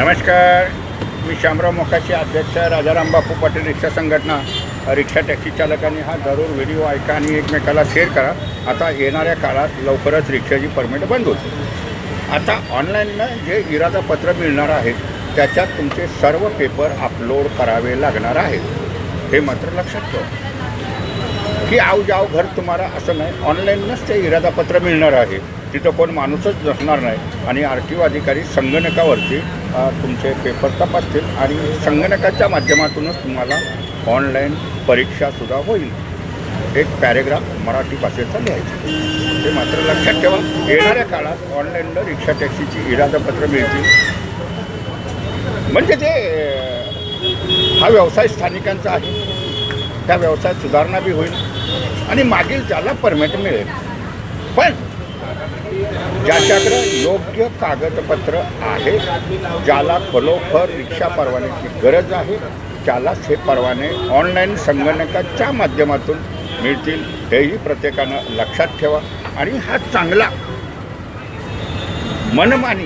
नमस्कार. मी शामराव मोकाशी अध्यक्ष राजाराम बापू पाटील रिक्षा संघटना. रिक्षा टॅक्सी चालकांनी हा जरूर व्हिडिओ ऐका आणि एकमेकाला शेअर करा. आता येणाऱ्या काळात लवकरच रिक्षाची परमिट बंद होते आता ऑनलाईननं जे इरादापत्र मिळणार आहे त्याच्यात तुमचे सर्व पेपर अपलोड करावे लागणार आहेत. हे मात्र लक्षात ठेवा. की आऊ जाऊ घर तुम्हाला असं नाही ऑनलाईनच ते इरादापत्र मिळणार आहे. तिथं कोण माणूसच नसणार नाही. आणि आर टी ओ अधिकारी संगणकावरती तुमचे पेपर तपासतील आणि संगणकाच्या माध्यमातूनच तुम्हाला ऑनलाईन परीक्षासुद्धा होईल. एक पॅरेग्राफ मराठी भाषेचा लिहायचा. ते मात्र लक्षात ठेवा. येणाऱ्या काळात ऑनलाईन रिक्षा टॅक्सीची इरादापत्र मिळतील. म्हणजे ते हा व्यवसाय स्थानिकांचा आहे. त्या व्यवसायात सुधारणा बी होईल. आणि मागील त्याला परमिट मिळेल. पण ज्याच्याकडे योग्य कागदपत्र आहे ज्याला खरोखर रिक्षा परवान्याची गरज आहे त्यालाच हे परवाने ऑनलाईन संगणकाच्या माध्यमातून मिळतील हेही प्रत्येकानं लक्षात ठेवा. आणि हा चांगला मनमानी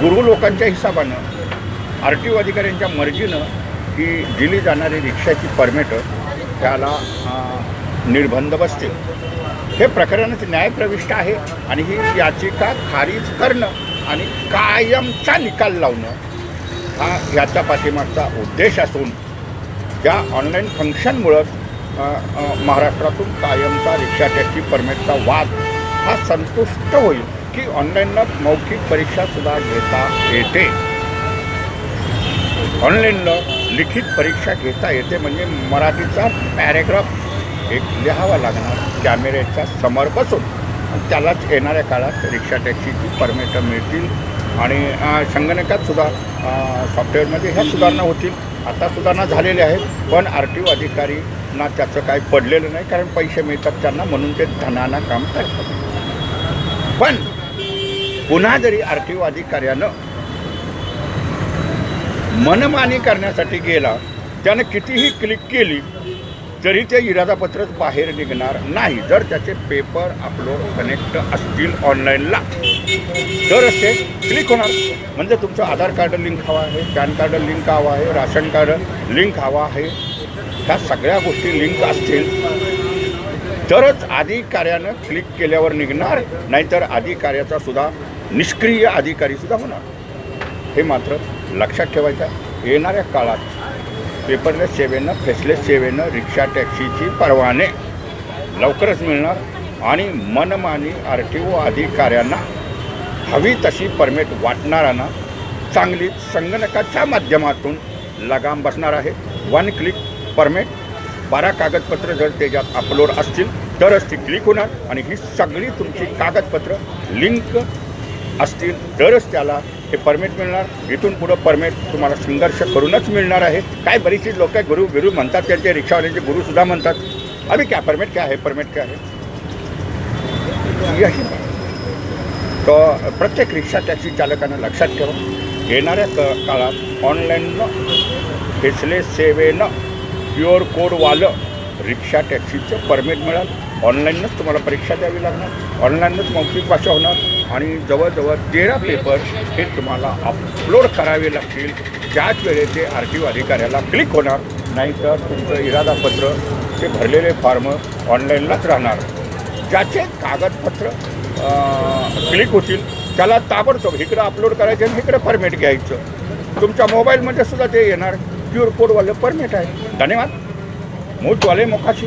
गुरु लोकांच्या हिसाबानं आर टी ओ अधिकाऱ्यांच्या मर्जीनं ही दिली जाणारी रिक्षाची परमिटं त्याला निर्बंध बसतील हे प्रकरणच न्यायप्रविष्ट आहे आणि ही याचिका खारिज करणं आणि कायमचा निकाल लावणं हा याच्या पाठीमागचा उद्देश असून त्या ऑनलाईन फंक्शनमुळं महाराष्ट्रातून कायमचा रिक्षा टॅक्सी परमिटचा वाद हा संतुष्ट होईल की ऑनलाईननं मौखिक परीक्षासुद्धा घेता येते. ऑनलाईननं लिखित परीक्षा घेता येते म्हणजे मराठीचा पॅरेग्राफ एक लिहावा लागणार कॅमेऱ्याच्या समोर बसून त्यालाच येणाऱ्या काळात रिक्षा टॅक्सीची परमिटं मिळतील आणि संगणकात सुद्धा सॉफ्टवेअरमध्ये ह्या सुधारणा होतील. आता सुधारणा झालेल्या आहेत पण आर टी ओ अधिकारींना त्याचं काही पडलेलं नाही कारण पैसे मिळतात त्यांना म्हणून ते धनाना काम करतात. पण पुन्हा जरी आर टी ओ अधिकाऱ्यानं मनमानी करण्यासाठी गेला त्यानं कितीही क्लिक केली तरी ते इरादापत्रच बाहेर निघणार नाही जर त्याचे पेपर अपलोड कनेक्ट असतील ऑनलाईनला तरच ते क्लिक होणार. म्हणजे तुमचं आधार कार्ड लिंक हवं आहे पॅन कार्ड लिंक हवं आहे राशन कार्ड लिंक हवं आहे. ह्या सगळ्या गोष्टी लिंक असतील. तरच अधिकाऱ्यानं क्लिक केल्यावर निघणार नाहीतर अधिकाऱ्याचा सुद्धा निष्क्रिय अधिकारीसुद्धा होणार. हे मात्र लक्षात ठेवायचं येणाऱ्या काळात पेपरलेस सेवेनं फेसलेस सेवेनं रिक्षा टॅक्सीची परवाने. लवकरच मिळणार. आणि मनमानी आर टी ओ अधिकाऱ्यांना हवी तशी परमिट वाटणाऱ्यांना चांगली संगणकाच्या माध्यमातून लगाम बसणार आहे. One click permit. बारा कागदपत्र जर त्याच्यात अपलोड असतील तरच ती क्लिक होणार. आणि ही सगळी तुमची कागदपत्र लिंक असतील तरच त्याला हे परमिट मिळणार. इथून पुढं परमिट तुम्हाला संघर्ष करूनच मिळणार आहे. काय बरीचशी लोक गुरु गुरु म्हणतात त्यांचे रिक्षावाल्यांचे गुरुसुद्धा म्हणतात. अभि क्या परमिट क्या आहे? परमिट क्या आहे? यही तो प्रत्येक रिक्षा टॅक्सी चालकानं लक्षात ठेवा. येणाऱ्या क काळात ऑनलाईननं फेसलेस सेवेनं प्युअर कोडवालं रिक्षा टॅक्सीचं परमिट मिळालं. ऑनलाईनच तुम्हाला परीक्षा द्यावी लागणार ऑनलाईनच मौखिक भाषा होणार आणि जवळजवळ तेरा पेपर हे तुम्हाला अपलोड करावे लागतील. त्याच वेळेस ते आर टी ओ अधिकाऱ्याला क्लिक होणार नाहीतर तुमचं इरादापत्र ते भरलेले फॉर्म ऑनलाईनलाच राहणार. ज्याचे कागदपत्र क्लिक होतील त्याला ताबडतोब इकडं अपलोड करायचं आणि इकडं परमिट घ्यायचं. तुमच्या मोबाईलमध्ये सुद्धा ते येणार. क्यूर कोडवालं परमिट आहे धन्यवाद. मूतवाले मोकाशी.